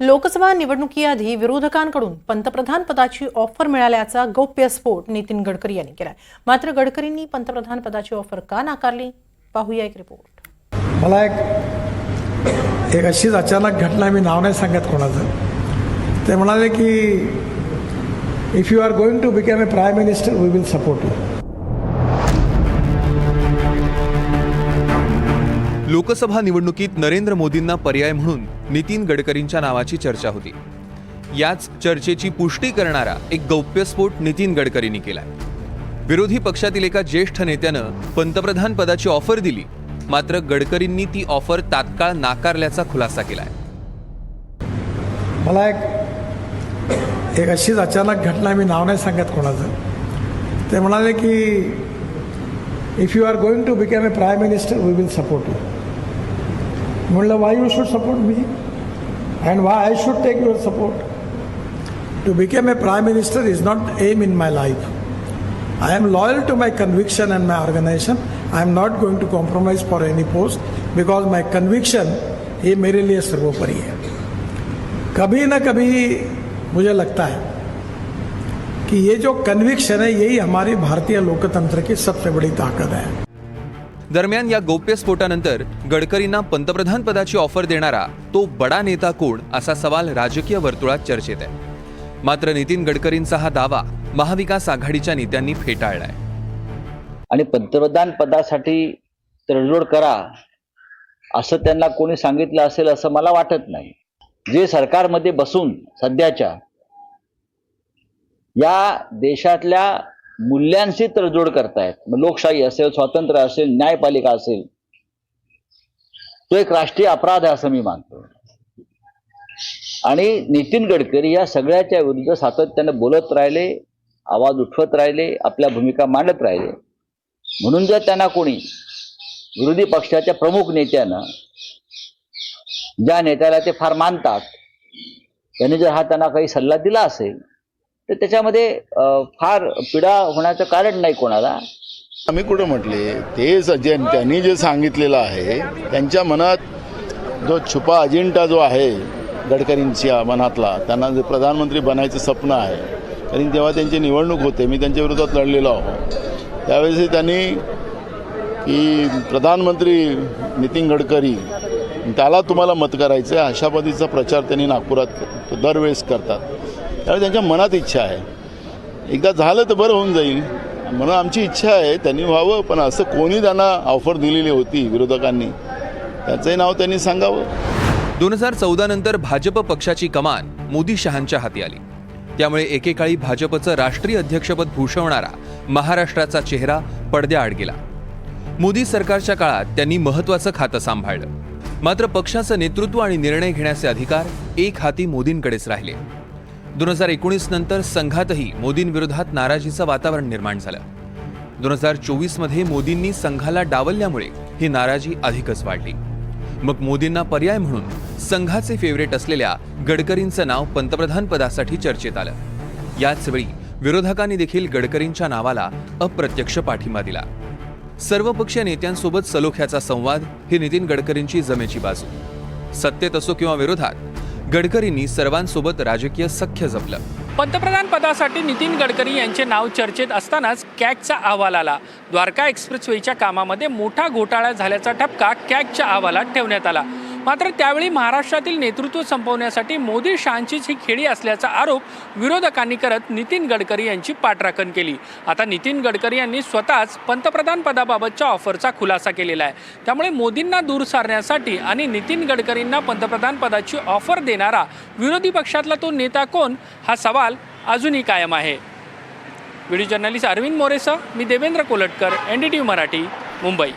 लोकसभा निवडणुकीआधी विरोधकांकडून पंतप्रधान पदाची ऑफर मिळाल्याचा गौप्यस्फोट नितीन गडकरी यांनी केलाय. मात्र गडकरींनी पंतप्रधान पदाची ऑफर का नाकारली? पाहूया एक रिपोर्ट मला एक एक अशीच अचानक घटना मी नाव नाही सांगत कोणाचं. ते म्हणाले की if you are going to become a prime minister we will support you Lok Sabha निवडणुकीत नरेंद्र मोदींना पर्याय म्हणून नितीन गडकरींच्या नावाची चर्चा होती. याच चर्चेची पुष्टी करणारा एक गौप्यस्फोट नितीन गडकरींनी केला विरोधी पक्षातील एका ज्येष्ठ नेत्यानं पंतप्रधान पदाची ऑफर दिली मात्र गडकरींनी ती ऑफर तात्काळ नाकारल्याचा खुलासा केलाय. मला एक एक अशीच अचानक घटना मी नाव नाही सांगत कोणाचं. ते म्हणाले की if you are going to become a prime minister we will support you म्हणलं why you should support me and why I should take your support to become a prime minister is not aim in my life I am loyal to my conviction and my organization. I am not going to compromise for any post because my conviction ये मेरे लिए सर्वोपरि है कभी ना कभी मुझे लगता है कि ये जो कन्विक्शन है यही हमारी भारतीय लोकतंत्र की सबसे बड़ी ताकत है दरम्यान या गौप्यस्फोटानंतर गडकरींना पंतप्रधान पदाची ऑफर देणारा तो बडा नेता कोण असा सवाल राजकीय वर्तुळात चर्चेत आहे. मात्र नितीन गडकरींचा हा दावा महाविकास आघाडीच्या नेत्यांनी फेटाळलाय. आणि पंतप्रधान पदासाठी तडजोड करा असं त्यांना कोणी सांगितलं असेल असं मला वाटत नाही. जे सरकारमध्ये बसून सध्याच्या या देशातल्या मूल्यांशी तडजोड करतायत. मग लोकशाही असेल स्वातंत्र्य असेल न्यायपालिका असेल तो एक राष्ट्रीय अपराध आहे असं मी मानतो. आणि नितीन गडकरी या सगळ्याच्या विरुद्ध सातत्याने बोलत राहिले आवाज उठवत राहिले आपल्या भूमिका मांडत राहिले. म्हणून जर त्यांना कोणी विरोधी पक्षाच्या प्रमुख नेत्यानं ज्या नेत्याला ते फार मानतात त्यांनी जर हा त्यांना काही सल्ला दिला असेल तर त्याच्यामध्ये फार पीडा होण्याचं कारण नाही कोणाला. आम्ही कुठं म्हटले ते जे त्यांनी जे सांगितलेलं आहे त्यांच्या मनात जो छुपा अजेंडा जो आहे गडकरींच्या मनातला त्यांना जे प्रधानमंत्री बनायचं स्वप्न आहे कारण तेव्हा त्यांची निवडणूक होते मी त्यांच्या विरोधात लढलेलो आहो. त्यावेळेस त्यांनी की प्रधानमंत्री नितीन गडकरी त्याला तुम्हाला मत करायचं आहे अशा पद्धतीचा प्रचार त्यांनी नागपुरात दरवेळेस करतात. त्यामुळे त्यांच्या मनात इच्छा आहे. एकदा झालं तर बरं होऊन जाईल. म्हणून आमची इच्छा आहे त्यांनी व्हावं पण असं कोणी त्यांना ऑफर दिलेली होती विरोधकांनी त्याचंही नाव त्यांनी सांगावं. दोन हजार चौदा नंतर भाजप पक्षाची कमान मोदी शहांच्या हाती आली. त्यामुळे एकेकाळी भाजपचं राष्ट्रीय अध्यक्षपद भूषवणारा महाराष्ट्राचा चेहरा पडद्याआड गेला. मोदी सरकारच्या काळात त्यांनी महत्वाचं खातं सांभाळलं. मात्र पक्षाचं नेतृत्व आणि निर्णय घेण्याचे अधिकार एक हाती मोदींकडेच राहिले. दोन हजार एकोणीस नंतर संघातही मोदींविरोधात नाराजीचं वातावरण निर्माण झालं. दोन हजार चोवीसमध्ये मोदींनी संघाला डावलल्यामुळे ही नाराजी अधिकच वाढली. मग मोदींना पर्याय म्हणून संघाचे फेवरेट असलेल्या गडकरींचं नाव पंतप्रधान पदासाठी चर्चेत आलं. याच वेळी विरोधकांनी देखील गडकरींच्या नावाला अप्रत्यक्ष पाठिंबा दिला. सर्वपक्षीय नेत्यांसोबत सलोख्याचा संवाद ही नितीन गडकरींची जमेची बाजू. सत्तेत असो किंवा विरोधात गडकरींनी सर्वांसोबत राजकीय सख्य जपलं. पंतप्रधान पदासाठी नितीन गडकरी यांचे नाव चर्चेत असतानाच कॅगचा अहवाल आला. द्वारका एक्सप्रेसवेच्या कामामध्ये मोठा घोटाळा झाल्याचा ठपका कॅगच्या अहवालात ठेवण्यात आला. मात्र त्यावेळी महाराष्ट्रातील नेतृत्व संपवण्यासाठी मोदी शहांचीच ही खेळी असल्याचा आरोप विरोधकांनी करत नितीन गडकरी यांची पाठराखण केली. आता नितीन गडकरी यांनी स्वतःच पंतप्रधान पदाबाबतच्या ऑफरचा खुलासा केलेला आहे. त्यामुळे मोदींना दूर सारण्यासाठी आणि नितीन गडकरींना पंतप्रधान पदाची ऑफर देणारा विरोधी पक्षातला तो नेता कोण हा सवाल अजूनही कायम आहे. व्हिडिओ जर्नलिस्ट अरविंद मोरेसह मी Devendra Kolatkar N D T Marathi Mumbai.